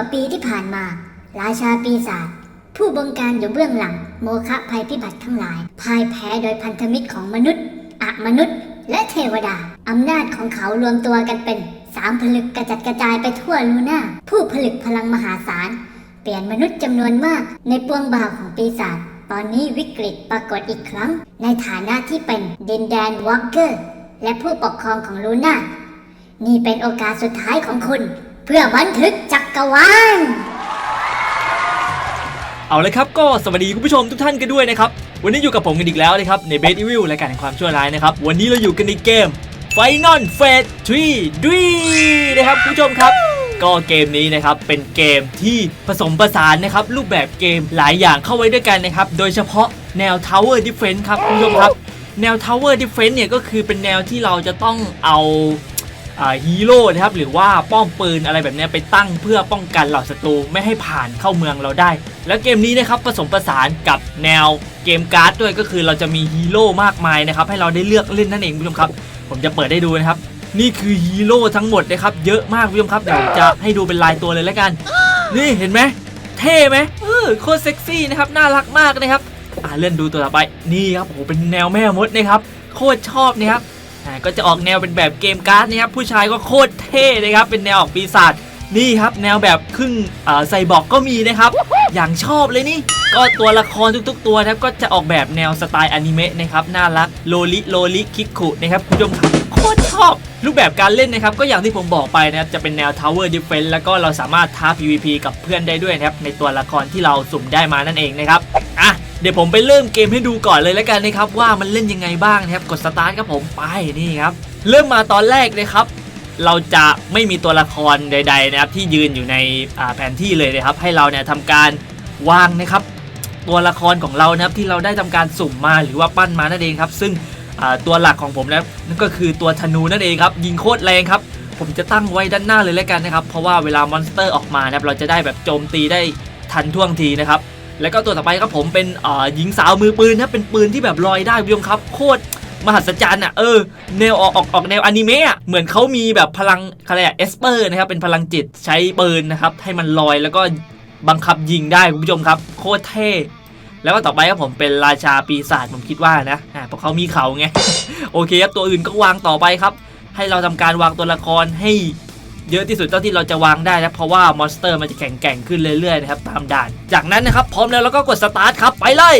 ว่าปีที่ผ่านมา ราชาปีศาจผู้บงการอยู่เบื้องหลัง โมฆะภัยพิบัติทั้งหลายพ่ายแพ้โดยพันธมิตรของมนุษย์อะมนุษย์ และเทวดา อำนาจของเขารวมตัวกันเป็นสามผลึกกระจัดกระจายไปทั่วลูน่าผู้ผลึกพลังมหาศาล เปลี่ยนมนุษย์จำนวนมากในปวงบ่าวของปีศาจตอนนี้วิกฤตปรากฏอีกครั้ง ในฐานะที่เป็นดินแดนวอล์กเกอร์ และผู้ปกครองของลูน่านี่เป็นโอกาสสุดท้ายของคุณ เพื่อบันทึกจัก รวาลเอาเลยครับก็สวัสดีคุณผู้ชมทุกท่านกันด้วยนะครับ วันนี้อยู่กับผมกันอีกแล้วนะครับ ในเบสอีวิลรายการแห่งความชั่วร้ายนะครับ วันนี้เราอยู่กันในเกม Final Fate 3 d r e a m นะครับคุณผู้ชมครับ ก็เกมนี้นะครับเป็นเกมที่ผสมผสานนะครับรูปแบบเกมหลายอย่างเข้าไว้ด้วยกันนะครับ โดยเฉพาะแนว Tower Defense ครับคุณผู้ชมครับ แนว Tower Defense เนี่ยก็คือเป็นแนวที่เราจะต้องเอา ฮีโร่นะครับหรือว่าป้อมปืนอะไรแบบนี้ไปตั้งเพื่อป้องกันเหล่าศัตรูไม่ให้ผ่านเข้าเมืองเราได้ แล้วเกมนี้นะครับผสมผสานกับแนวเกมการ์ดด้วยก็คือเราจะมีฮีโร่มากมายนะครับให้เราได้เลือกเล่นนั่นเองคุณผู้ชมครับ ผมจะเปิดให้ดูนะครับ นี่คือฮีโร่ทั้งหมดนะครับเยอะมากคุณผู้ชมครับเดี๋ยวจะให้ดูเป็นลายตัวเลยแล้วกัน นี่เห็นไหมเท่ไหมเออโคตรเซ็กซี่นะครับน่ารักมากนะครับอ่าเลื่อนดูตัวต่อไปนี่ครับโอ้โหเป็นแนวแม่มดนะครับโคตรชอบนะครับ ก็จะออกแนวเป็นแบบเกมการ์ดนะครับผู้ชายก็โคตรเท่นะครับเป็นแนวออกปีศาจนี่ครับแนวแบบครึ่งไซบอร์กก็มีนะครับ อย่างชอบเลยนี่ ก็ตัวละครทุกๆ ตัวนะครับก็จะออกแบบแนวสไตล์อนิเมะนะครับน่ารักโลลิโลลิคิกคุนะครับคุณผู้ชมครับโคตรชอบรูปแบบการเล่นนะครับ ก็อย่างที่ผมบอกไปนะครับ จะเป็นแนว Tower Defense แล้วก็เราสามารถท้า PVP กับเพื่อนได้ด้วยนะครับ ในตัวละครที่เราสุ่มได้มานั่นเองนะครับ อะ เดี๋ยวผมไปเริ่มเกมให้ดูก่อนเลยแล้วกันนะครับว่ามันเล่นยังไงบ้างนะครับกดสตาร์ทครับผมไปนี่ครับเริ่มมาตอนแรกนะครับ เราจะไม่มีตัวละครใด ๆ นะครับที่ยืนอยู่ในแผนที่เลยนะครับ ให้เราเนี่ยทำการวางนะครับ ตัวละครของเรานะครับที่เราได้ทำการสุ่มมาหรือว่าปั้นมานั่นเองครับ ซึ่งตัวหลักของผมนะครับนั่นก็คือตัวธนูนั่นเองครับยิงโคตรแรงครับผมจะตั้งไว้ด้านหน้าเลยแล้วกันนะครับ เพราะว่าเวลามอนสเตอร์ออกมานะครับเราจะได้แบบโจมตีได้ทันท่วงทีนะครับ แล้วก็ตัวต่อไปครับผมเป็นอ่าหญิงสาวมือปืนนะครับเป็นปืนที่แบบลอยได้คุณผู้ชมครับโคตรมหัศจรรย์อะเออแนวออกออกออกแนวอนิเมะเหมือนเขามีแบบพลังอะไรอะเอสเปอร์นะครับเป็นพลังจิตใช้ปืนนะครับให้มันลอยแล้วก็บังคับยิงได้คุณผู้ชมครับ โคตรเท่แล้วก็ต่อไปครับผมเป็นราชาปีศาจผมคิดว่านะอ่าเพราะเขามีเขาไง โอเคครับตัวอื่นก็วางต่อไปครับ ให้เราทำการวางตัวละครให้ เยอะที่สุดเท่าที่เราจะวางได้นะเพราะว่ามอนสเตอร์มันจะแข็งแกร่งขึ้นเรื่อยๆนะครับตามด่าน จากนั้นนะครับพร้อมแล้วเราก็กดสตาร์ทครับไปเลย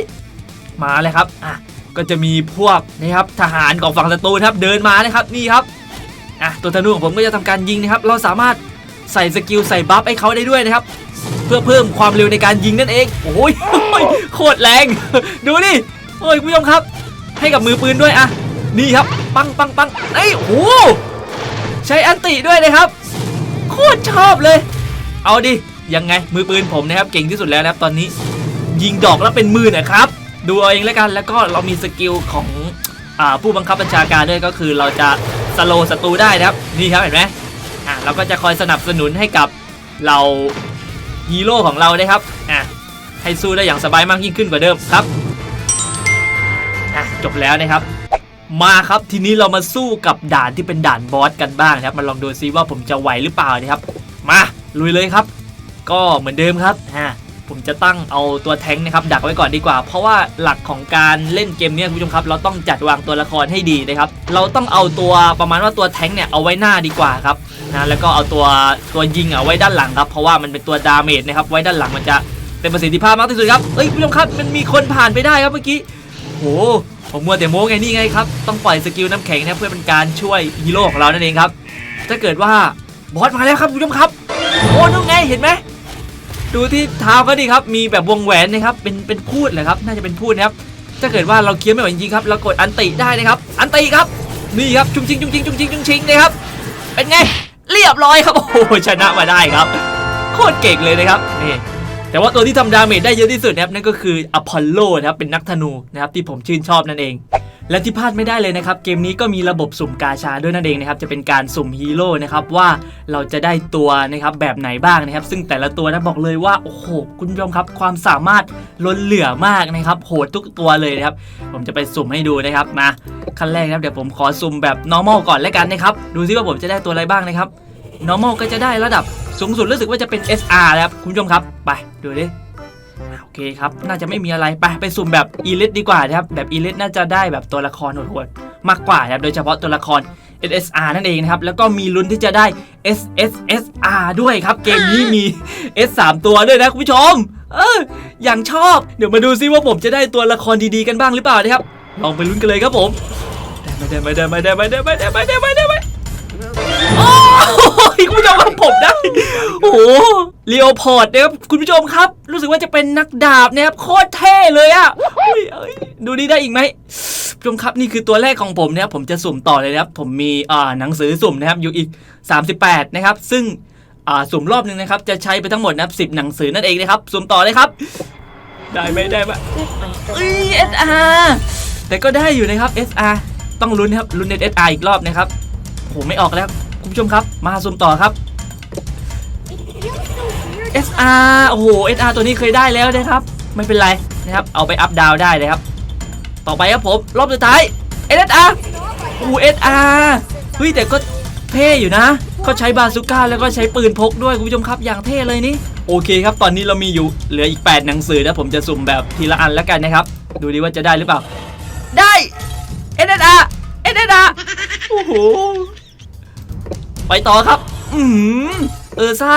มาเลยครับอะก็จะมีพวกนะครับทหารของฝั่งศัตรูครับเดินมานะครับนี่ครับอะตัวธนูของผมก็จะทำการยิงนะครับเราสามารถใส่สกิลใส่บัฟให้เขาได้ด้วยนะครับเพื่อเพิ่มความเร็วในการยิงนั่นเองโอ้ยโคตรแรง ดูนี่โอ้ยคุณผู้ชมครับ ให้กับมือปืนด้วยอะนี่ครับปังปังปังเอ้โอ้โหใช้อันติด้วยนะครับ ตรชอบเลย เอาดิ ยังไงมือปืนผมนะครับเก่งที่สุดแล้วนะครับตอนนี้ ยิงดอกแล้วเป็นมือนะครับ ดูเอาเองแล้วกันแล้วก็เรามีสกิลของอผู้บังคับบัญชาการด้วยก็คือเราจะสโลศัตรูได้นะครับนี่ครับเห็นไหมอ่าเราก็จะคอยสนับสนุนให้กับเราฮีโร่ของเรานะครับอะให้สู้ได้อย่างสบายมากยิ่งขึ้นกว่าเดิมครับอะจบแล้วนะครับ มาครับทีนี้เรามาสู้กับด่านที่เป็นด่านบอสกันบ้างนะครับมาลองดูซิว่าผมจะไหวหรือเปล่านะครับ มาลุยเลยครับ ก็เหมือนเดิมครับอ่าผมจะตั้งเอาตัวแท้งค์นะครับดักไว้ก่อนดีกว่า เพราะว่าหลักของการเล่นเกมเนี้ยคุณผู้ชมครับ เราต้องจัดวางตัวละครให้ดีนะครับ เราต้องเอาตัวประมาณว่าตัวแท้งค์เนี่ยเอาไว้หน้าดีกว่าครับนะแล้วก็เอาตัวตัวยิงเอาไว้ด้านหลังครับ เพราะว่ามันเป็นตัวดาเมจนะครับไว้ด้านหลังมันจะเป็นประสิทธิภาพมากที่สุดครับเอ้ยคุณผู้ชมครับมันมีคนผ่านไปได้ครับเมื่อกี้โห ผมมัวแต่โม้ไงนี่ไงครับ ต้องปล่อยสกิลน้ำแข็งนะเพื่อเป็นการช่วยฮีโร่ของเรานั่นเองครับ ถ้าเกิดว่าบอสมาแล้วครับคุณผู้ชมครับ โอ้นู่นไงเห็นไหมดูที่เท้าเขาดิครับ มีแบบวงแหวนนะครับ เป็นเป็นพูดเหรอครับ น่าจะเป็นพูดนะครับ ถ้าเกิดว่าเราเคี้ยวไม่ไหวจริงๆครับ เรากดอันติได้นะครับ อันติครับ นี่ครับ จุงชิงจุงชิงจุงชิงจุงชิงนะครับ เป็นไง เรียบร้อยครับ โอ้ชนะมาได้ครับ โคตรเก่งเลยนะครับ นี่ แต่ว่าตัวที่ทำดาเมจได้เยอะที่สุดนะครับนั่นก็คืออพอลโลนะครับเป็นนักธนูนะครับที่ผมชื่นชอบนั่นเอง และที่พลาดไม่ได้เลยนะครับเกมนี้ก็มีระบบสุ่มกาชาด้วยนั่นเองนะครับจะเป็นการสุ่มฮีโร่นะครับว่าเราจะได้ตัวนะครับแบบไหนบ้างนะครับ ซึ่งแต่ละตัวนะบอกเลยว่าโอ้โหคุณผู้ชมครับ ความสามารถล้นเหลือมากนะครับโหดทุกตัวเลยนะครับผมจะไปสุ่มให้ดูนะครับมาขั้นแรกนะครับเดี๋ยวผมขอสุ่มแบบ normal ก่อนแล้วกันนะครับดูซิว่าผมจะได้ตัวอะไรบ้างนะครับ normal ก็จะได้ระดับ สูงสุดรู้สึกว่าจะเป็น SR แล้วครับ คุณผู้ชมครับ ไปดูดิโอเคครับ น่าจะไม่มีอะไร ไปไปสุ่มแบบ Elite ดีกว่านะครับ แบบ Elite น่าจะได้แบบตัวละครโหดๆมากกว่านะครับ โดยเฉพาะตัวละคร SSR นั่นเองนะครับ แล้วก็มีลุ้นที่จะได้ SSSR ด้วยครับ เกมนี้มี S 3ตัวด้วยนะคุณผู้ชม เออ อย่างชอบ เดี๋ยวมาดูซิว่าผมจะได้ตัวละครดีๆกันบ้างหรือเปล่านะครับ ลองไปลุ้นกันเลยครับผมได้ไหมได้ไหมได้ไหมได้ไหมได้ไหมได้ไหมได้ไหมโอ้ย คุณผู้ชมครับผมได้ โอ้โหเลโอพอร์ดนะครับคุณผู้ชมครับ รู้สึกว่าจะเป็นนักดาบนะครับโคตรเท่เลยอะอุ้ยเอ้ยดูนี่ได้อีกไหมคุณผู้ชมครับนี่คือตัวแรกของผมนะครับผมจะสุ่มต่อเลยนะครับ ผมมีอ่าหนังสือสุ่มนะครับอยู่อีก 38 นะครับ ซึ่งอ่าสุ่มรอบหนึ่งนะครับ จะใช้ไปทั้งหมดนะครับ10หนังสือนั่นเองนะครับสุ่มต่อเลยครับ ได้ไหมได้ไหมเอ้ย SR แต่ก็ได้อยู่นะครับ SR ต้องลุ้นนะครับลุ้น SR อีกรอบนะครับโหไม่ออกแล้ว คุณผู้ชมครับ มาสุ่มต่อครับ SR โอ้โห SR ตัวนี้เคยได้แล้วนะครับ ไม่เป็นไรนะครับ เอาไปอัพดาวได้นะครับ ต่อไปครับผม รอบสุดท้าย SR โอ้ SR เฮ้ยแต่ก็เท่อยู่นะเขาใช้บาซูก้าแล้วก็ใช้ปืนพกด้วยคุณผู้ชมครับอย่างเท่เลยนี่โอเคครับ ตอนนี้เรามีอยู่เหลืออีก 8 หนังสือนะผมจะสุ่มแบบทีละอันแล้วกันนะครับ ดูดิว่าจะได้หรือเปล่า ได้ SR SR โอ้โห ไปต่อครับ อืมเออซ่า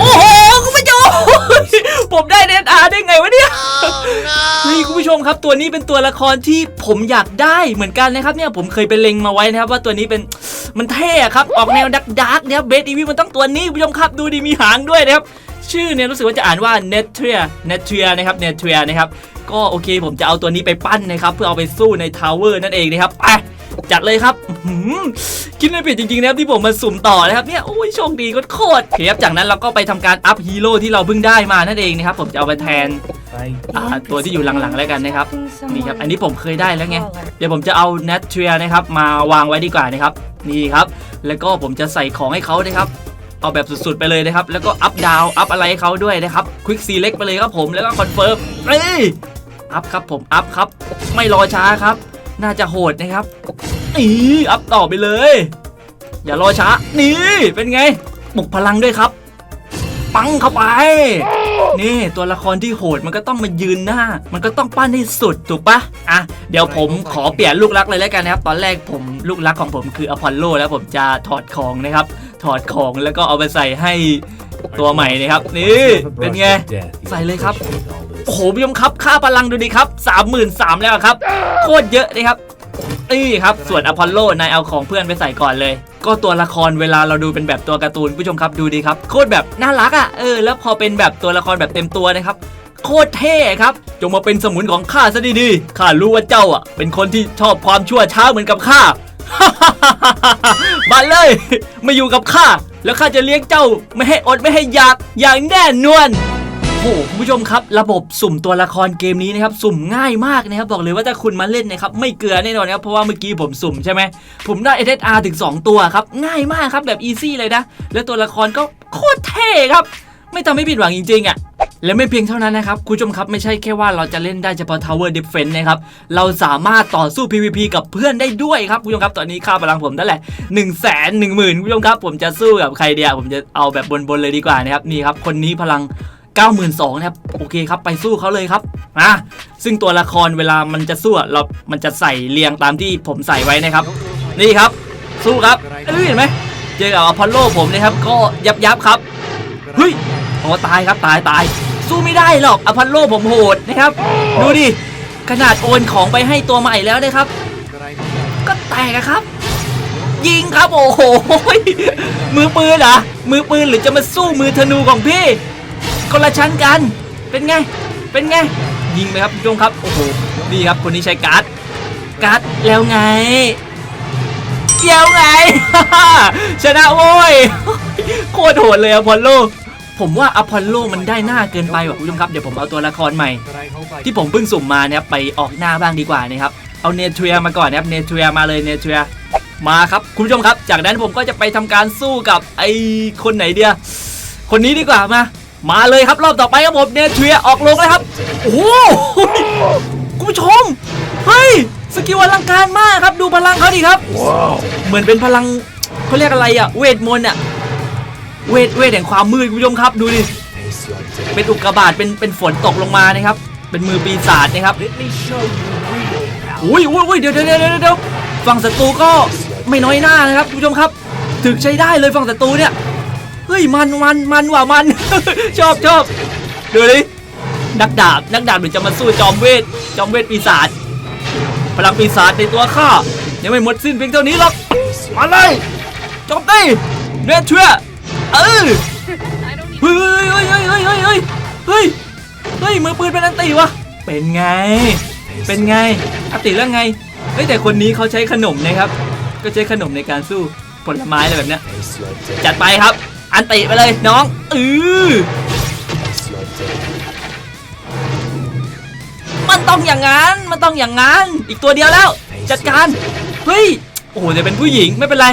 โอ้โหคุณผู้ชม ผมได้เดนอาได้ไงวะเนี่ยเฮ้ยคุณผู้ชมครับตัวนี้เป็นตัวละครที่ผมอยากได้เหมือนกันนะครับเนี่ยผมเคยไปเล็งมาไว้นะครับว่าตัวนี้เป็นมันเท่อะครับ ออกแนวดักดักๆนะครับเบสอีวีมันต้องตัวนี้คุณผู้ชมครับดูดีมีหางด้วยนะครับชื่อเนี่ยรู้สึกว่าจะอ่านว่า n e t r i a n e t r i a นะครับ n e t r i a นะครับก็โอเคผมจะเอาตัวนี้ไปปั้นนะครับเพื่อเอาไปสู้ในทาวเวอร์นั่นเองนะครับไป จัดเลยครับอื้อหือคิดไม่ผิดจริงๆนะครับที่ผมมาสุ่มต่อนะครับเนี่ยโอ้ยโชคดีโคตรๆโอเคครับจากนั้นเราก็ไปทำการอัพฮีโร่ที่เราเพิ่งได้มานั่นเองนะครับผมจะเอาไปแทนอ่าตัวที่อยู่หลังๆแล้วกันนะครับนี่ครับอันนี้ผมเคยได้แล้วไงเดี๋ยวผมจะเอา n a t r i a นะครับมาวางไว้ดีกว่านะครับนี่ครับ แล้วก็ผมจะใส่ของให้เขานะครับเอาแบบสุดๆไปเลยนะครับ แล้วก็อัพดาวอัพอะไรให้เขาด้วยนะครับควิกซีเล็กไปเลยครับผมแล้วก็คอนเฟิร์มเอ้ยอัพครับผมอัพครับ ไม่รอช้าครับ น่าจะโหดนะครับนี่อัพต่อไปเลย อย่ารอช้า นี่เป็นไงปลุกพลังด้วยครับ ปังเข้าไป นี่ตัวละครที่โหดมันก็ต้องมายืนหน้า มันก็ต้องปั้นให้สุดถูกปะอะเดี๋ยวผมขอเปลี่ยนลูกรักเลยแล้วกันนะครับ ตอนแรกผมลูกรักของผมคืออพอลโลแล้วผมจะถอดของนะครับ ถอดของแล้วก็เอาไปใส่ให้ตัวใหม่นะครับ นี่เป็นไงใส่เลยครับ โอ้โหพี่ยมครับค่าพลังดูดิครับ33,000แล้วครับ โคตรเยอะเลยครับนี่ครับส่วนอพอลโลนายเอาของเพื่อนไปใส่ก่อนเลย ก็ตัวละครเวลาเราดูเป็นแบบตัวการ์ตูนผู้ชมครับดูดีครับ โคตรแบบน่ารักอะเออแล้วพอเป็นแบบตัวละครแบบเต็มตัวนะครับโคตรเท่ครับ จงมาเป็นสมุนของข้าซะดีๆข้ารู้ว่าเจ้าอะ เป็นคนที่ชอบความชั่วช้าเหมือนกับข้ามาเลยมาอยู่กับข้าแล้วข้าจะเลี้ยงเจ้าไม่ให้อดไม่ให้อยากอย่างแน่นอน โอ้โหคุณผู้ชมครับ ระบบสุ่มตัวละครเกมนี้นะครับสุ่มง่ายมากนะครับบอกเลยว่าถ้าคุณมาเล่นนะครับไม่เกลือแน่นอนนะครับเพราะว่าเมื่อกี้ผมสุ่มใช่ไหมผมได้ SSR ถึง 2 ตัวครับง่ายมากครับแบบอีซี่เลยนะ แล้วตัวละครก็โคตรเท่ครับ ไม่ทำให้ผิดหวังจริงๆอะและไม่เพียงเท่านั้นนะครับ คุณผู้ชมครับ ไม่ใช่แค่ว่าเราจะเล่นได้เฉพาะ Tower Defense นะครับ เราสามารถต่อสู้ PVP กับเพื่อนได้ด้วยครับ คุณผู้ชมครับ ตอนนี้ค่าพลังผมนั่นแหละ1นึ่งแสนหนึ่งหมื่นคุณผู้ชมครับ ผมจะสู้กับใครเดียวผมจะเอาแบบบนๆเลยดีกว่านะครับ นี่ครับ คนนี้พลัง 92,000นะครับโอเคครับไปสู้เขาเลยครับอะซึ่งตัวละครเวลามันจะสู้อะเรา มันจะใส่เรียงตามที่ผมใส่ไว้นะครับ นี่ครับ สู้ครับเอ้ยเห็นไหมเจอกับอพอลโลผมนะครับ ก็ยับยับครับเฮ้ยโอ้ตายครับตายตาย สู้ไม่ได้หรอกอพอลโลผมโหดนะครับ ดูดิขนาดโอนของไปให้ตัวใหม่แล้วนะครับ ก็แตกอะครับ ยิงครับโอ้โหมือปืนเหรอมือปืนหรือจะมาสู้มือธนูของพี่ คนละชั้นกัน เป็นไง เป็นไง ยิงไหมครับคุณผู้ชมครับ โอ้โห นี่ครับคนนี้ใช้การ์ด การ์ดแล้วไงเดียวไง ชนะโว้ย โคตรโหดเลยอพอลโลผมว่าอพอลโลมันได้หน้าเกินไปว่ะคุณผู้ชมครับ เดี๋ยวผมเอาตัวละครใหม่ ที่ผมเพิ่งสุ่มมาเนี่ยไปออกหน้าบ้างดีกว่านะครับ เอาเนเทรียมาก่อนนะครับเนเทรียมาเลยเนเทรียมาครับคุณผู้ชมครับ จากนั้นผมก็จะไปทำการสู้กับไอคนไหนเดียคนนี้ดีกว่ามา มาเลยครับรอบต่อไปครับผมเนเทรียออกลงเลยครับ โอ้โหคุณผู้ชม เฮ้ย สกิลอลังการมากครับดูพลังเขาดิครับ เหมือนเป็นพลังเขาเรียกอะไรอะเวทมนต์อะเวทเวทแห่งความมืดคุณผู้ชมครับดูดิ เป็นอุกกาบาตเป็นเป็นฝนตกลงมานะครับ เป็นมือปีศาจนะครับอุ้ยอุ้ยอุ้ยเดี๋ยวเดี๋ยวเดี๋ยวเดี๋ยวฝั่งศัตรูก็ไม่น้อยหน้านะครับคุณผู้ชมครับ ถึกใช้ได้เลยฝั่งศัตรูเนี่ย ฮ้ยมันมันมันว่ะมัน ชอบชอบดูดินักดาบนักดาบหรือจะมาสู้จอมเวทจอมเวทปีศาจพลังปีศาจในตัวข้ายังไม่หมดสิ้นเพียงเท่านี้หรอกมาเลยจมตีเนื้อเชื่อเออเฮ้ยเฮ้ยเฮ้ยเฮ้ยเฮ้ยเฮ้ยเฮ้ยเฮ้ยมือปืนเป็นอันตีวะเป็นไง เป็นไงอติแล้วไงเฮ้ยแต่คนนี้เขาใช้ขนมนะครับ ก็ใช้ขนมในการสู้ผลไม้อะไรแบบเนี้ยจัดไปครับ อันติไปเลยน้องเออมันต้องอย่างนั้นมันต้องอย่างนั้นอีกตัวเดียวแล้ว จัดการเฮ้ยโอ้โหจะเป็นผู้หญิงไม่เป็นไร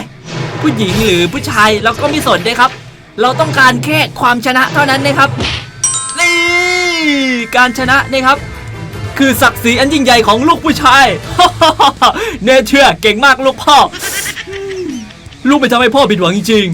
ผู้หญิงหรือผู้ชายเราก็ไม่สนด้วยครับ เราต้องการแค่ความชนะเท่านั้นนะครับนี่การชนะนะครับ คือศักดิ์ศรีอันยิ่งใหญ่ของลูกผู้ชายเนเชื่อเก่งมากลูกพ่อ ลูกไปทำให้พ่อผิดหวังจริง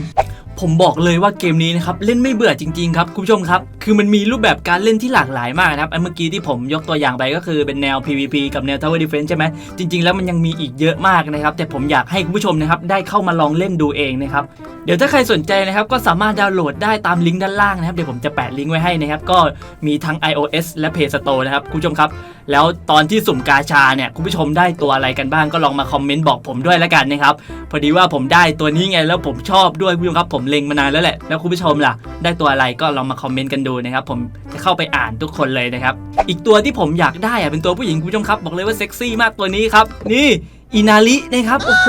ผมบอกเลยว่าเกมนี้นะครับเล่นไม่เบื่อจริงๆครับคุณผู้ชมครับคือมันมีรูปแบบการเล่นที่หลากหลายมากนะครับอันเมื่อกี้ที่ผมยกตัวอย่างไปก็คือเป็นแนว PVP กับแนว Tower Defense ใช่ไหมจริง ๆ แล้วมันยังมีอีกเยอะมากนะครับแต่ผมอยากให้คุณผู้ชมนะครับได้เข้ามาลองเล่นดูเองนะครับเดี๋ยวถ้าใครสนใจนะครับก็สามารถดาวน์โหลดได้ตามลิงก์ด้านล่างนะครับเดี๋ยวผมจะแปะลิงก์ไว้ให้นะครับก็มีทั้ง iOS และ Play Store นะครับคุณผู้ชมครับ แล้วตอนที่สุ่มกาชาเนี่ยคุณผู้ชมได้ตัวอะไรกันบ้างก็ลองมาคอมเมนต์บอกผมด้วยแล้วกันนะครับพอดีว่าผมได้ตัวนี้ไงแล้วผมชอบด้วยคุณผู้ชมครับผมเลงมานานแล้วแหละ แล้วคุณผู้ชมล่ะ ได้ตัวอะไรก็ลองมาคอมเมนต์กันดูนะครับ ผมจะเข้าไปอ่านทุกคนเลยนะครับ อีกตัวที่ผมอยากได้อะเป็นตัวผู้หญิงคุณผู้ชมครับ บอกเลยว่าเซ็กซี่มากตัวนี้ครับ นี่อินาลินะครับ โอ้โห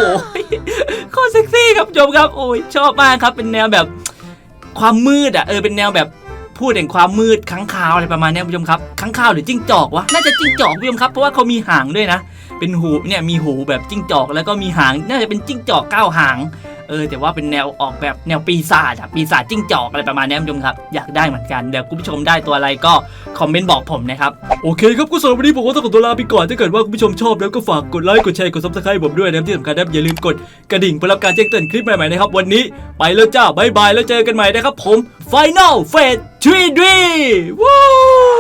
โคตรเซ็กซี่ครับชมครับ โอ้ยชอบมากครับ เป็นแนวแบบความมืดอะ เออ เป็นแนวแบบพูดถึงความมืดค้างคาวอะไรประมาณนี้คุณผู้ชมครับค้างคาวหรือจิ้งจอกวะ น่าจะจิ้งจอกคุณผู้ชมครับ เพราะว่าเขามีหางด้วยนะ เป็นหูเนี่ยมีหูแบบจิ้งจอก แล้วก็มีหาง น่าจะเป็นจิ้งจอกเก้าหาง เออแต่ว่าเป็นแนวออกแบบแนวปีศาจอะปีศาจจิ้งจอกอะไรประมาณนี้คุณผู้ชมครับอยากได้เหมือนกันเดี๋ยวคุณผู้ชมได้ตัวอะไรก็คอมเมนต์บอกผมนะครับโอเคครับก็สำหรับวันนี้ผมก็ต้องขอตัวลาไปก่อนถ้าเกิดว่าคุณผู้ชมชอบแล้วก็ฝากกดไลค์กดแชร์กดซับสไครต์ผมด้วยนะครับที่สำคัญนะอย่าลืมกดกระดิ่งเพื่อรับการแจ้งเตือนคลิปใหม่ๆนะครับวันนี้ไปแล้วจ้าบายบายแล้วเจอกันใหม่นะครับผม Final Fate 3D ว้